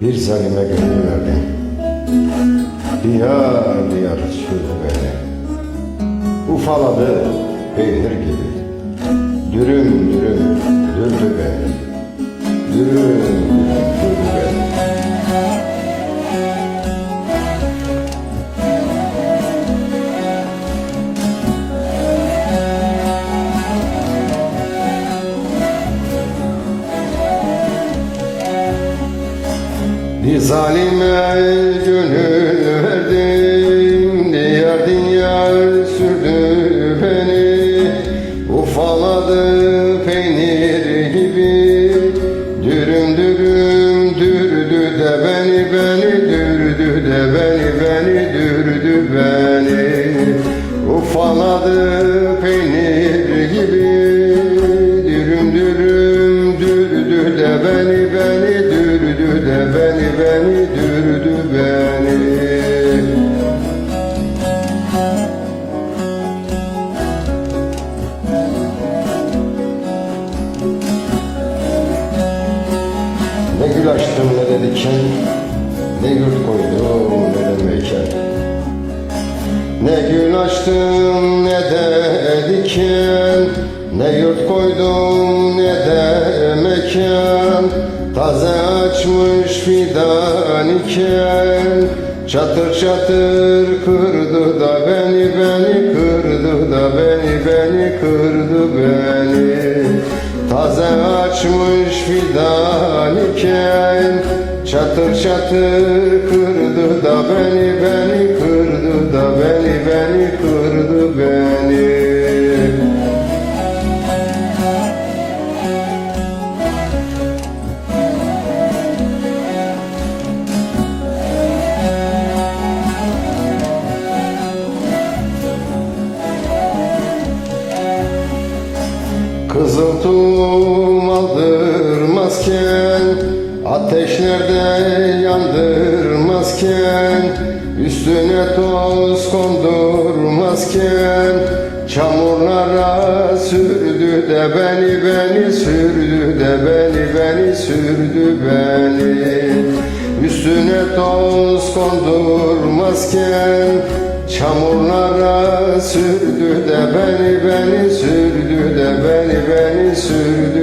Bir zalime gönül verdin Diyar diyar sürdü beni Ufaladı peynir gibi. Dürüm dürüm dürdü zalime gönül verdim Diyar diyar sürdü beni. Ufaladı peynir gibi Dürüm dürüm dürdü de beni beni Dürdü de beni beni dürdü beni. Ufaladı gül açtım ne de diken Ne yurt koydum ne de mekan. Ne gül açtım ne de diken Ne yurt koydum ne de mekan. Taze açmış fidan iken Çatır çatır kırdı da beni beni Kırdı da beni beni kırdı beni Taze açmış fidan iken Çatır çatır kırdı da beni beni Kızıltuğum aldırmazken Ateşlerde yandırmazken Üstüne toz kondurmazken Çamurlara sürdü de beni beni Sürdü de beni beni sürdü beni. Üstüne toz kondurmazken Çamurlara sürdü de beni beni sürdü de beni sürdü